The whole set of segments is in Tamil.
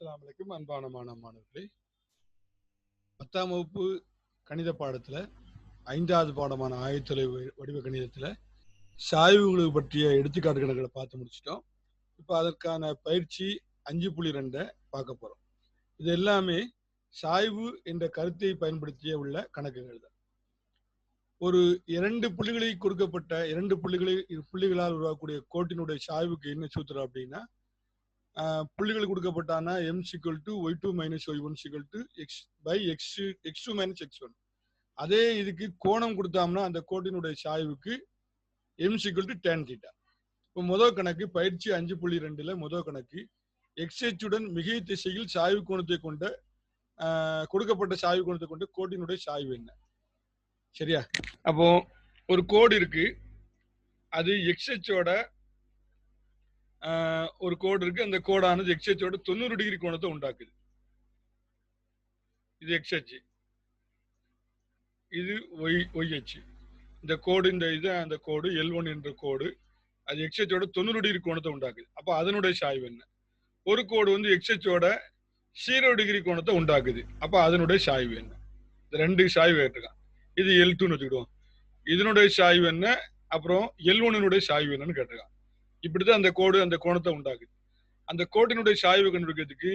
அஸ்லாம் வலைக்கும் அன்பான மாணவ மாணவர்களே பத்தாம் வகுப்பு கணித பாடத்துல ஐந்தாவது பாடமான ஆயத்தொலை வடிவ கணிதத்துல சாய்வுகளுக்கு பற்றிய எடுத்துக்காட்டு கணக்குகளை பார்த்து முடிச்சிட்டோம். இப்போ அதற்கான பயிற்சி அஞ்சு புள்ளி ரெண்டை பார்க்க போறோம். இது எல்லாமே சாய்வு என்ற கருத்தை பயன்படுத்திய உள்ள கணக்குகள் தான். ஒரு இரண்டு புள்ளிகளை கொடுக்கப்பட்ட இரண்டு புள்ளிகளை இரு புள்ளிகளால் உருவாக்கக்கூடிய கோட்டினுடைய சாய்வுக்கு என்ன சூத்திரம் அப்படின்னா புள்ளிகள் கொடுக்கப்பட்டான M equal to Y two minus Y one equal to X by X X two minus X one அதே இதுக்கு கோணம் கொடுத்தோம்னா அந்த கோட்டினுடைய சாய்வுக்கு M equal to tan theta இப்போ முதல் கணக்கு பயிற்சி அஞ்சு புள்ளி ரெண்டுல முதல் கணக்கு எக்ஸ்எச்சுடன் உடன் மிகை திசையில் சாய்வு கோணத்தை கொண்ட கொடுக்கப்பட்ட சாய்வு கோணத்தை கொண்ட கோட்டினுடைய சாய்வு என்ன? சரியா? அப்போ ஒரு கோடு இருக்கு. அது எக்ஸ்எச்சோட ஒரு கோடு இருக்கு. அந்த கோடானது எக்ஸ்ஹெச்சோட தொண்ணூறு டிகிரி கோணத்தை உண்டாக்குது. இது எக்ஸ்ஹெச் இது ஒய் ஒய்ஹெச் இந்த கோடு இந்த இது அந்த கோடு எல் ஒன் என்ற கோடு அது எக்ஸ்ஹெச்சோட தொண்ணூறு டிகிரி கோணத்தை உண்டாக்குது. அப்போ அதனுடைய சாய்வு என்ன? ஒரு கோடு வந்து எக்ஸ்ஹெச்சோட ஜீரோ டிகிரி கோணத்தை உண்டாக்குது. அப்போ அதனுடைய சாய்வு என்ன? இந்த ரெண்டு சாய்வு கேட்டிருக்கான் இது எல் டூன்னு வச்சுக்கிடுவோம். இதனுடைய சாய்வு என்ன? அப்புறம் எல் ஒன்னுடைய சாய்வு என்னன்னு கேட்டிருக்கான் இப்படிதான் அந்த கோடு அந்த கோணத்தை உண்டாக்குது. அந்த கோட்டினுடைய சாய்வு கண்டுபிடிக்கிறதுக்கு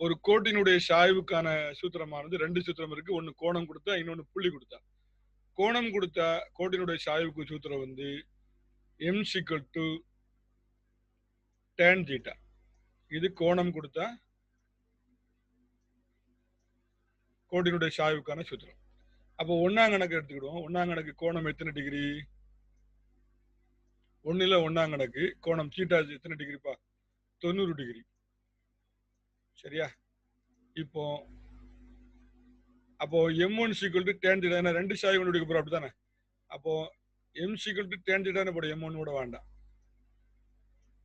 ஒரு கோட்டினுடைய சாய்வுக்கான சூத்திரமானது ரெண்டு சூத்திரம் இருக்கு. ஒன்னு கோணம் கொடுத்தா இன்னொன்னு புள்ளி கொடுத்தா. கோணம் கொடுத்தா கோட்டினுடைய சாய்வுக்கு சூத்திரம் வந்து எம் சிக்கல் டு டேன் ஜீட்டா இது கோணம் கொடுத்தா கோட்டினுடைய சாய்வுக்கான சூத்திரம். அப்போ ஒன்னாம் கணக்கு எடுத்துக்கிடுவோம். ஒன்னாம் கணக்கு கோணம் எத்தனை டிகிரி ஒன்னுல ஒன்னாம் கணக்கு கோணம் தீட்டா எத்தனை டிகிரிப்பா தொண்ணூறு டிகிரி சரியா? இப்போ அப்போ M one equal to tan theta ரெண்டு சாய் கொண்டு எடுக்க போறோம் அப்படித்தானே? அப்போ எம் சீக்கிள் டு டேன் தீட்டான்னு போட எம் ஒன் கூட வேண்டாம்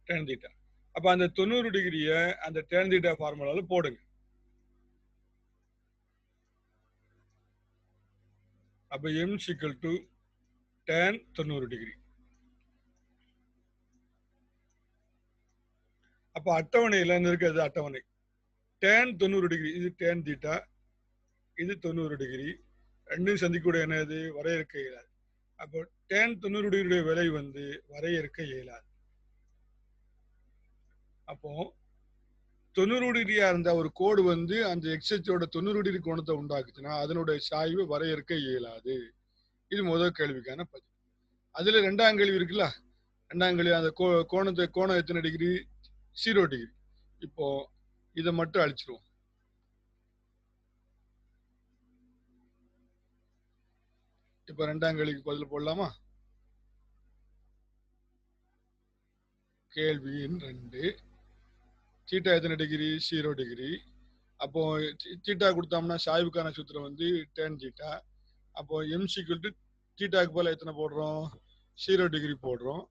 டேன் தீட்டா அப்ப அந்த தொண்ணூறு டிகிரிய அந்த டேன் தீட்டா ஃபார்முலால போடுங்க. அப்ப எம் சீக்கிள் டு டேன் தொண்ணூறு டிகிரி அப்ப அட்டவணையில இருக்கிறது அட்டவணை. டேன் தொண்ணூறு டிகிரி இது டேன் தீட்டா இது தொண்ணூறு டிகிரி ரெண்டும் சந்திக்கூடிய என்னது வரையறுக்க இயலாது. அப்போ டேன் தொண்ணூறு டிகிரியுடைய விலை வந்து வரையறுக்க இயலாது. அப்போ தொண்ணூறு டிகிரியா இருந்த ஒரு கோடு வந்து அந்த எக்ஸச்சோட தொண்ணூறு டிகிரி கோணத்தை உண்டாக்குச்சுன்னா அதனுடைய சாய்வு வரையறுக்க இயலாது. இது முதல் கேள்விக்கான பதில். அதுல ரெண்டாம் கேள்வி இருக்குல்ல? ரெண்டாம் கேள்வி அந்த கோ கோணத்தை கோணம் எத்தனை டிகிரி ஜீரோ டிகிரி இப்போ இதை மட்டும் அழிச்சிருவோம். இப்ப ரெண்டாம் கேள்விக்கு பதில் போடலாமா? கேள்வி எண் ரெண்டு. தீட்டா எத்தனை டிகிரி ஜீரோ டிகிரி அப்போ தீட்டா கொடுத்தோம்னா சாய்வுக்கான சூத்திரம் வந்து டேன் தீட்டா. அப்போ எம் சீக்கிள் டு தீட்டாக்கு பதிலா எத்தனை போடுறோம்? ஜீரோ டிகிரி போடுறோம்.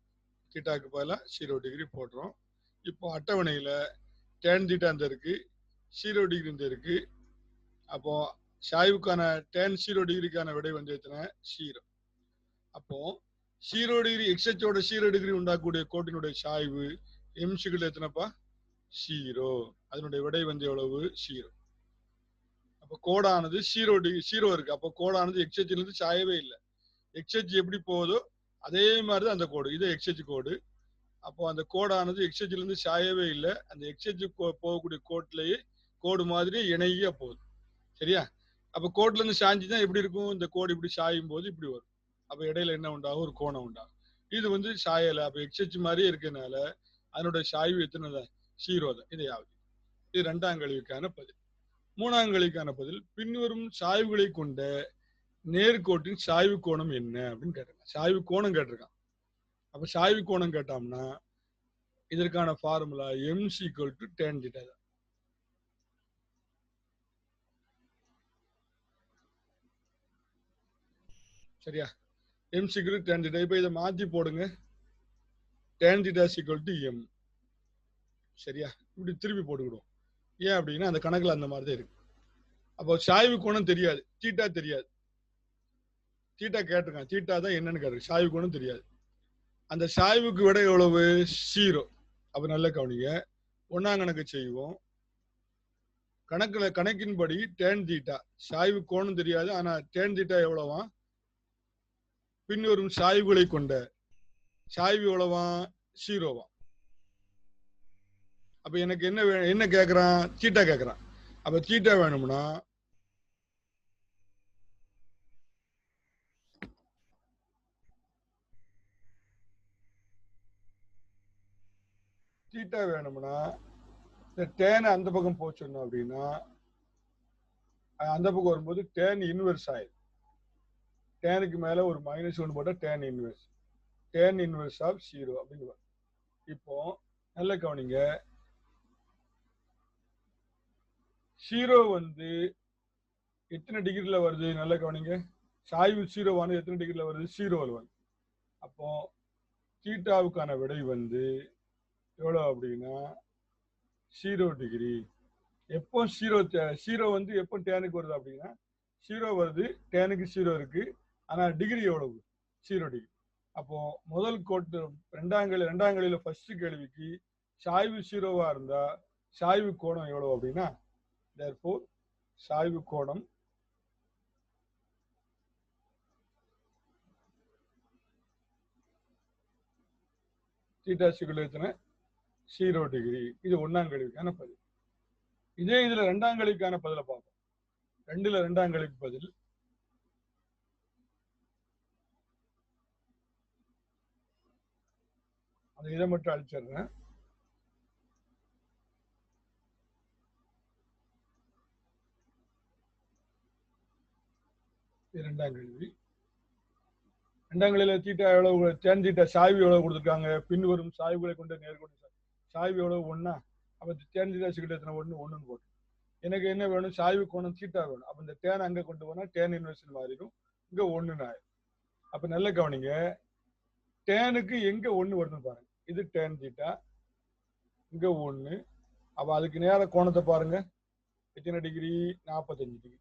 தீட்டாக்கு பதிலா ஜீரோ டிகிரி போடுறோம். இப்போ அட்டவணையில் டேன் தீட்டா இந்த இருக்கு ஜீரோ டிகிரி இந்த இருக்கு. அப்போ சாய்வுக்கான டேன் ஜீரோ டிகிரிக்கான விடை வந்து எத்தனை? ஜீரோ அப்போ ஜீரோ டிகிரி எக்ஸச்சோட ஜீரோ டிகிரி உண்டாக்கக்கூடிய கோட்டினுடைய சாய்வு எம்சிகள் எத்தனைப்பா? ஜீரோ அதனுடைய விடை வந்து எவ்வளவு? ஜீரோ அப்போ கோடானது ஜீரோ டிகிரி ஜீரோ இருக்கு. அப்போ கோடானது எக்ஸ்செஜ்லேருந்து சாயவே இல்லை. எக்ஸ்ஹெச் எப்படி போகுதோ அதே மாதிரி தான் அந்த கோடு. இது எக்ஸ்ஹெச் கோடு. அப்போ அந்த கோடானது எக்ஸ்ஹெச்ல இருந்து சாயவே இல்லை. அந்த எக்ஸ்சேஞ்சு போகக்கூடிய கோட்லயே கோடு மாதிரி இணைய போகுது. சரியா? அப்ப கோட்ல இருந்து சாஞ்சுதான் எப்படி இருக்கும்? இந்த கோடு இப்படி சாயும் போது இப்படி வரும். அப்ப இடையில என்ன உண்டாகும்? ஒரு கோணம் உண்டாகும். இது வந்து சாயல அப்ப எக்ஸ்சேஞ்ச் மாதிரியே இருக்கனால அதனுடைய சாய்வு எத்தனை தான் ஜீரோ தான். இது இது ரெண்டாம் கழிவுக்கான பதில். மூணாம் கழிவுக்கான பதில் பின்வரும் சாய்வுகளை கொண்ட நேர்கோட்டின் சாய்வு கோணம் என்ன அப்படின்னு கேட்டிருக்கான் சாய்வு கோணம் கேட்டிருக்கான் அப்ப சாய்வு கோணம் கேட்டோம்னா இதற்கான formula M equal to tan theta தான். சரியா? எம் சீக்வல் டேன் தீட்டா இப்போ இதை மாத்தி போடுங்க. Tan theta equal to M சரியா? இப்படி திருப்பி போட்டுக்கிடுவோம். ஏன் அப்படின்னா அந்த கணக்குல அந்த மாதிரி தான் இருக்கு. அப்போ சாய்வு கோணம் தெரியாது. தீட்டா தெரியாது. தீட்டா கேட்டிருக்கான் தீட்டா தான் என்னன்னு கேட்டிருக்கு சாய்வு கோணம் தெரியாது. அந்த சாய்வுக்கு விட எவ்வளவு? ஜீரோ அப்ப நல்ல கவனிங்க. ஒன்னாம் கணக்கு செய்வோம். கணக்குல கணக்கின்படி டேன் தீட்டா சாய்வு கோணம் தெரியாது ஆனா டேன் தீட்டா எவ்வளவா பின்வரும் சாய்வுகளை கொண்ட சாய்வு எவ்வளவா ஜீரோவா அப்ப எனக்கு என்ன என்ன கேக்குறான்? தீட்டா கேக்குறான். அப்ப தீட்டா வேணும்னா தீட்டா வேணும்னா இந்த டேனை அந்த பக்கம் போச்சிடணும் அப்படின்னா அந்த பக்கம் வரும்போது டேன் இன்வெர்ஸ் ஆயிடும் டேனுக்கு மேல ஒரு மைனஸ் ஒன்று போட்டால் tan inverse tan inverse of zero அப்படின்னு இப்போ நல்ல கவனிங்க. ஜீரோ வந்து எத்தனை டிகிரியில் வருது? நல்ல கவனிங்க. சாய்வு ஜீரோவானது எத்தனை டிகிரியில் வருது? ஜீரோவில் வருது. அப்போ தீட்டாவுக்கான விடை வந்து எவ்வளோ அப்படின்னா ஜீரோ டிகிரி எப்போ ஜீரோ ஜீரோ வந்து எப்போ டேனுக்கு வருது அப்படின்னா ஜீரோ வருது டேனுக்கு ஜீரோ இருக்கு. ஆனால் டிகிரி எவ்வளவு? ஜீரோ டிகிரி அப்போ முதல் கோட்டு ரெண்டாங்கல் கேள்வி ஃபர்ஸ்ட் கேள்விக்கு சாய்வு ஜீரோவாக இருந்தா சாய்வு கோணம் எவ்வளவு அப்படின்னா தேர்ஃபோர் சாய்வு கோணம் தீட்டா சிகுல் எத்தனை? ஜீரோ டிகிரி இது ஒன்னாம் கேள்விக்கான பதில். இதே இதுல ரெண்டாம் கேள்விக்கான பதில பார்ப்போம். ரெண்டுல ரெண்டாம் கேள்விக்கு பதில். அந்த இதை மட்டும் அழிச்சிடுறேன். இது ரெண்டாம் கேள்வி இரண்டாம் கேள்வியில தீட்டா எவ்வளவு தேன் தீட்டா சாய்வு எவ்வளவு கொடுத்துருக்காங்க? பின்வரும் சாய்வுகளை கொண்டு நேர்கொண்டு சாய்வு எவ்வளவு ஒண்ணா அப்ப தேன் தீட்டா எத்தனை ஒண்ணு? ஒண்ணுன்னு போட்டு எனக்கு என்ன வேணும்? சாய்வு கோணம் சீட்டா வேணும். அப்ப இந்த தேன் அங்க கொண்டு போனா டேன் இன்வெர்ஷன் மாறிடும். இங்க ஒண்ணுன்னு ஆயிடும். அப்ப நல்ல கவனிங்க. டேனுக்கு எங்க ஒண்ணு வருதுன்னு பாருங்க. இது டேன் சீட்டா இங்க ஒண்ணு. அப்ப அதுக்கு நேர கோணத்தை பாருங்க. எத்தனை டிகிரி நாற்பத்தஞ்சு டிகிரி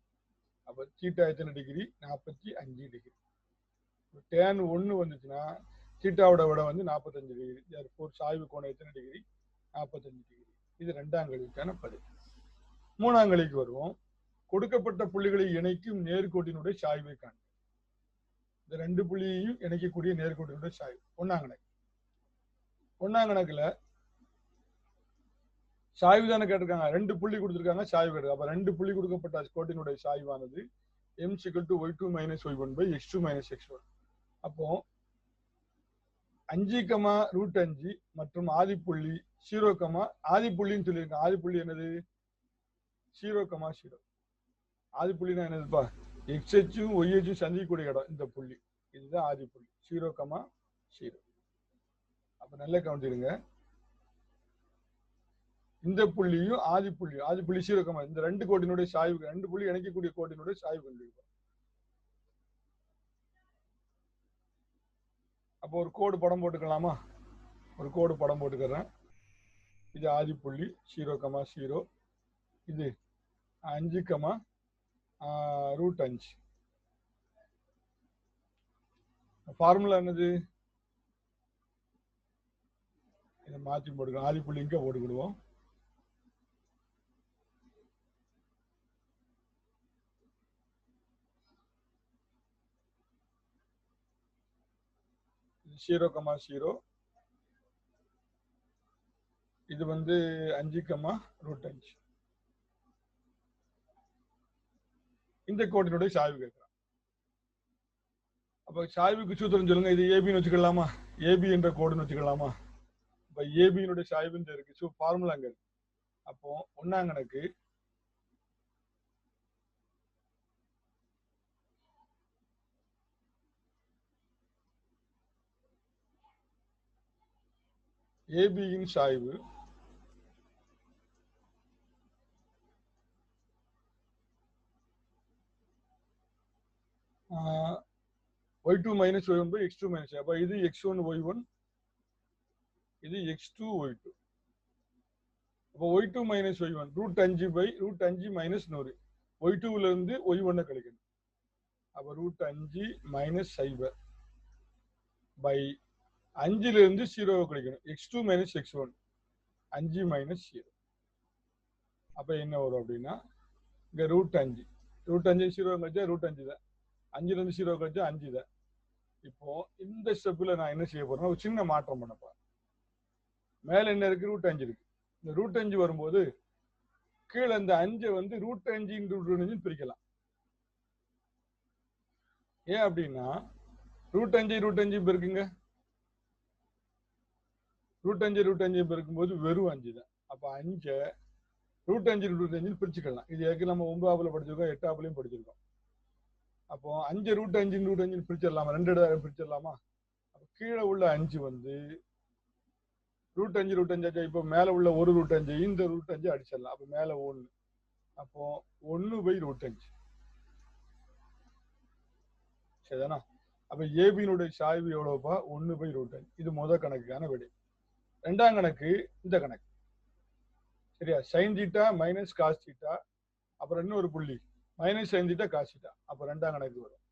அப்ப சீட்டா எத்தனை டிகிரி நாற்பத்தி அஞ்சு டிகிரி டேன் ஒன்று வந்துச்சுன்னா சீட்டாவோட விட வந்து நாற்பத்தஞ்சு டிகிரி ஃபோர் சாய்வு கோணம் எத்தனை டிகிரி நாற்பத்தஞ்சு டிகிரி இது ரெண்டாம் கழிவுக்கான பதில். மூணாம் கழிவுக்கு வருவோம். கொடுக்கப்பட்ட புள்ளிகளை இணைக்கும் நேர்கோட்டினுடைய சாய்வை காண்க. இந்த ரெண்டு புள்ளியையும் இணைக்கக்கூடிய நேர்கோட்டினுடைய சாய்வு. ஒன்னாம் கணக்கு. ஒன்னாம் கணக்குல சாய்வு தானே கேட்டிருக்காங்க. ரெண்டு புள்ளி கொடுத்துருக்காங்க சாய்வு கேட்டு அப்ப ரெண்டு புள்ளி கொடுக்கப்பட்ட கோட்டினுடைய சாய்வானது M equal to Y two minus Y one by X two minus X one அப்போ அஞ்சு கமா ரூட் அஞ்சு மற்றும் ஆதிப்புள்ளி ஜீரோ கமா ஆதிப்புள்ளின்னு சொல்லியிருக்கேன் ஆதிப்புள்ளி என்னது? ஜீரோ கமா ஜீரோ ஆதிப்புள்ளினா என்னதுப்பா? எக்ஸ் ஹெச்சும் ஒய் ஹெச்சும் சந்திக்கக்கூடிய இடம் இந்த புள்ளி. இதுதான் ஆதிப்புள்ளி. ஜீரோ கமா ஜீரோ அப்ப நல்ல கவனிச்சிருங்க இந்த புள்ளியும் ஆதிப்புள்ளியும் ஆதிப்புள்ளி ஜீரோ கமா. இந்த ரெண்டு கோட்டினுடைய சாய்வு ரெண்டு புள்ளி இணைக்கக்கூடிய கோட்டினுடைய சாய்வு கண்டுபிடிப்போம் அப்போ ஒரு கோடு படம் போட்டுக்கலாமா? ஒரு கோடு படம் போட்டுக்கிறேன். இது ஆதிப்புள்ளி ஜீரோ கமா ஜீரோ இது அஞ்சு கமா ரூட் அஞ்சு. ஃபார்முலா என்னது? இதை மாற்றி போட்டுக்கலாம். ஆதிப்புள்ளி இங்கே போட்டுக்கிடுவோம். ஜீரோ கமா ஜீரோ இது வந்து அஞ்சு கமா ரூட் அஞ்சு. இந்த கோட்டினுடைய சாய்வு கேட்கிறான் அப்ப சாய்வுக்கு சூத்திரம் சொல்லுங்க இது ஏபின்னு வச்சுக்கலாமா? ஏபி என்ற கோடுன்னு வச்சுக்கலாமா? இப்ப ஏபியினுடைய சாய்வு இந்த இருக்கு? ஸோ ஃபார்முலா அங்க இருக்கு. அப்போ ஒன்னாங்கனக்கு கணக்கு ஏபியின் சாய்வு Y two minus Y one by X two minus அப்போ இது எக்ஸ் ஒன் ஒய் ஒன் இது எக்ஸ் டூ ஒய் டூ அப்போ Y two minus Y one root அஞ்சு பை ரூட் அஞ்சு மைனஸ் நூறு. ஒய் டூல இருந்து ஒய் ஒன்னை கிடைக்கணும் அப்போ ரூட் அஞ்சு மைனஸ் சைபர் பை அஞ்சுல இருந்து ஜீரோவை குறைக்கணும் X two minus X one அஞ்சு மைனஸ் ஜீரோ அப்ப என்ன வரும் அப்படின்னா இங்க ரூட் அஞ்சு. ரூட் அஞ்சு ஜீரோ கழிச்சா ரூட் அஞ்சு தான். அஞ்சுல இருந்து ஜீரோ கழிச்சா அஞ்சு தான். இப்போ இந்த ஸ்டெப்ல நான் என்ன செய்ய போறேன்னா ஒரு சின்ன மாற்றம் பண்ணப்பா மேலே மேல என்ன இருக்கு? ரூட் அஞ்சு இருக்கு. இந்த ரூட் அஞ்சு வரும்போது கீழே இந்த அஞ்சை வந்து ரூட் அஞ்சு ரூட் அஞ்சு பிரிக்கலாம். ஏன் அப்படின்னா ரூட் அஞ்சு ரூட் அஞ்சு பெருக்குங்க இருக்குங்க. அஞ்சு ரூட் அஞ்சு பெருக்கும்போது வெறும் அஞ்சு தான் அப்போ அஞ்சை ரூட் அஞ்சு ரூட் அஞ்சு பிரிச்சுக்கலாம். இது ஏற்கனவே நம்ம ஒன்பதாவில் படிச்சிருக்கோம் எட்டாப்புலையும் படிச்சிருக்கோம். அப்போ அஞ்சு ரூட் அஞ்சு ரூட் அஞ்சுன்னு பிரிச்சிடலாமா? ரெண்டு இடம் பிரிச்சிடலாமா? அப்போ கீழே உள்ள அஞ்சு வந்து ரூட் அஞ்சு ரூட் அஞ்சு இப்போ மேலே உள்ள ஒரு ரூட் அஞ்சு இந்த ரூட் அஞ்சு அடிச்சிடலாம். அப்போ மேலே ஒன்று அப்போ ஒன்று பை ரூட் அஞ்சு சரிதானா? அப்போ ஏபியினுடைய சாய்வு எவ்வளோப்பா ஒன்று பை ரூட் அஞ்சு இது முத கணக்குக்கான விடை. ரெண்டாம் கணக்கு இந்த கணக்கு. சரியா? Sine theta minus cos theta அப்புறம் இன்னொரு புள்ளி. Minus sine theta cos theta அப்புறம் ரெண்டாம் கணக்கு வரும்.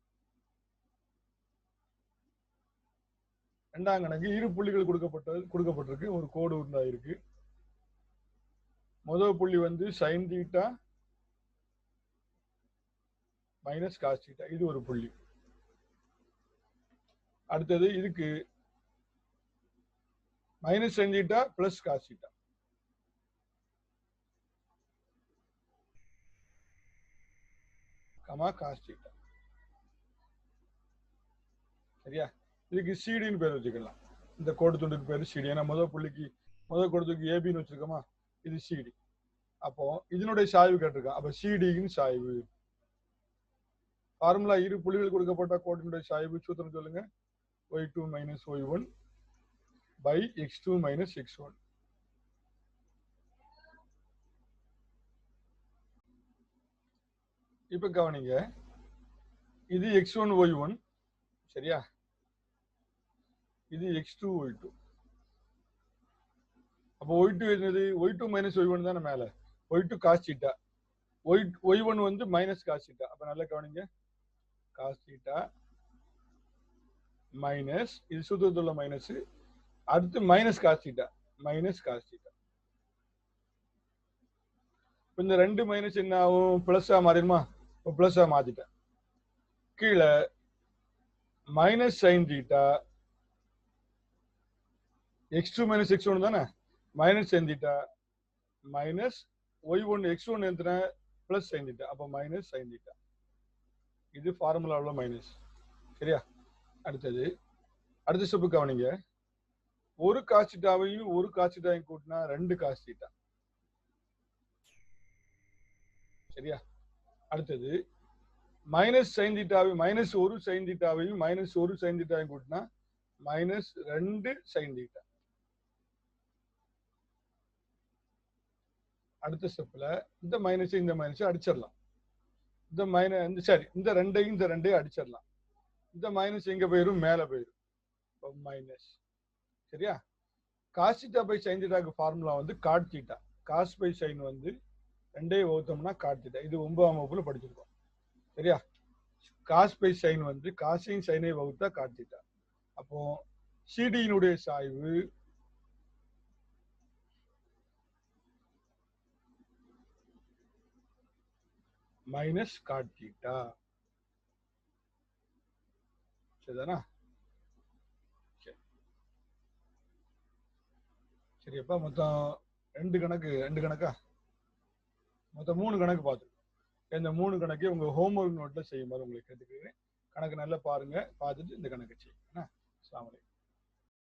ரெண்டாம் கணக்கு இரு புள்ளிகள் கொடுக்கப்பட்டது கொடுக்கப்பட்டிருக்கு. ஒரு கோடு உண்டாயிருக்கு இருக்கு. முதல் புள்ளி வந்து sine theta minus cos theta இது ஒரு புள்ளி. அடுத்தது இதுக்கு minus sine theta plus cos theta comma cos சரியா? இதுக்கு சிடின்னு பேர் வச்சுக்கலாம். இந்த கோடு துண்டுக்கு பேர் சிடி ஏன்னா முதல் புள்ளிக்கு முதல் கோடுக்கு ஏபின்னு வச்சிருக்கோமா? இது சிடி அப்போ இதனுடைய சாய்வு கேட்டிருக்கான். அப்ப சிடின்னு சாய்வு. ஃபார்முலா இரு புள்ளிகள் கொடுக்கப்பட்ட கோட்டினுடைய சாய்வு சூத்திரம் சொல்லுங்க. Y two minus Y one by X two minus X one இப்ப கவனிங்க. இது எக்ஸ் ஒன் ஒய் ஒன் சரியா? இது எக்ஸ் டூ ஒய் டூ அப்போ ஒய் டூ என்னது? Y two minus Y one தானே மேல. Y two cos theta Y Y one வந்து மைனஸ் காஸ் தீட்டா அப்ப நல்லா கவனிங்க. காஸ் மைனஸ் இது சூத்திரத்துள்ள மைனஸ் அடுத்து மைனஸ் காஸ் மைனஸ் காஸ் இந்த ரெண்டு மைனஸ் என்ன ஆகும்? பிளஸ்ஸா மாறிடுமா? இப்போ பிளஸ்ஸா மாத்திட்டேன். கீழே minus sine theta X two minus X one தானே? Minus sine theta minus Y one X one எத்தனை பிளஸ் சைன் தீட்டா அப்போ மைனஸ் சைன் தீட்டா இது ஃபார்முலாவில் மைனஸ் சரியா? அடுத்தது அடுத்த ஸ்டெப்பு கவனிங்க. ஒரு காசிட்டாவையும் ஒரு காசிட்டாவையும் கூட்டினா ரெண்டு காசிட்டா. சரியா? அடுத்தது மைனஸ் சைன் தீட்டாவையும் மைனஸ் ஒரு சைன் தீட்டாவையும் மைனஸ் ஒரு சைன் தீட்டாவையும் கூட்டினா மைனஸ் ரெண்டு சைன் தீட்டா அடுத்த ஸ்டெப்ல இந்த மைனஸ் இந்த மைனஸ் அடிச்சிடலாம். இந்த மைனஸ் இந்த சரி இந்த ரெண்டையும் இந்த ரெண்டையும் அடிச்சிடலாம். இந்த மைனஸ் எங்க போயிரும்? மேல போயிரும். மைனஸ் சரியா? காஸ் தீட்டா பை சைன் தீட்டாக்கு ஃபார்முலா வந்து cot theta cos by sine வந்து ரெண்டே வகுத்தோம்னா காட் தீட்டா இது ஒன்பதாம் வகுப்புல படிச்சிருக்கோம். சரியா? காஸ் பை சைன் வந்து காசையும் சைனை வகுத்தா காட் தீட்டா அப்போ சிடியினுடைய சாய்வு மைனஸ் காட் தீட்டா சரிதானா? சரியப்பா மொத்தம் ரெண்டு கணக்கு ரெண்டு கணக்கா? மொத்தம் மூணு கணக்கு பார்த்துருக்கோம் இந்த மூணு கணக்கையும் உங்க ஹோம்ஒர்க் நோட்ல செய்யுமாறு உங்களுக்கு கேட்டுக்கிறேன். கணக்கு நல்லா பாருங்க பார்த்துட்டு இந்த கணக்கு செய்யுங்க. என்ன? அலைக்கும்.